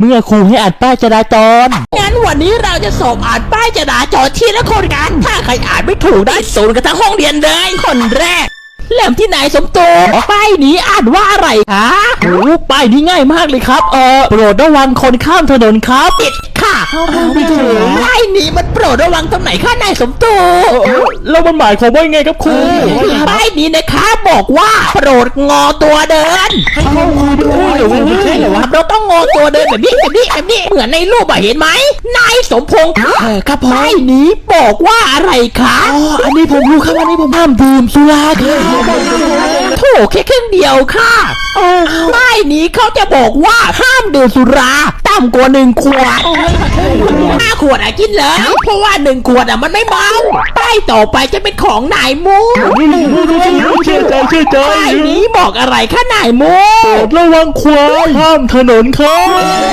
เมื่อครูให้อ่านป้ายจราจร งั้นวันนี้เราจะสอบอ่านป้ายจราจรทีละคนกัน ถ้าใครอ่านไม่ถูกได้ศูนย์กันทั้งห้องเรียนเลย คนแรก เริ่มที่ไหนสมตูป้ายนี้อ่านว่าอะไรคะ โอ้ป้ายนี้ง่ายมากเลยครับ เออโปรดระวังคนข้ามถนนครับ ผิด ค่ะไม่ถูกป้ายนี้มันโปรดระวังตรงไหนคะนายสมตูเออแล้วมันหมายความว่ายังไงครับครูป้ายนี้นะคะบอกว่าโปรดงอตัวเดินเข้าครูด้วยเหรอวะไม่ใช่เหรอวะเราต้องงอตัวเดินแบบนี้แบบนี้แบบนี้เหมือนในรูปอะเห็นไหมนายสมพงษ์เออครับป้ายนี้บอกว่าอะไรคะอ๋ออันนี้ผมรู้ครับอันนี้ผมห้ามดื่มสุราครั บโถแค่ครึ่งเดียวค่ะป้ายนี้เขาจะบอกว่าห้ามดื่มสุราต่ำกว่าหนึ่งขวดห้าขวดอะกินเลยเพราะว่าหนึ่งขวดอะมันไม่เมาป้ายต่อไปจะเป็นของนายมูเชื่อใจเชื่อใจป้ายนี้บอกอะไรคะนายมูโปรดระวังควายข้ามถนนครับ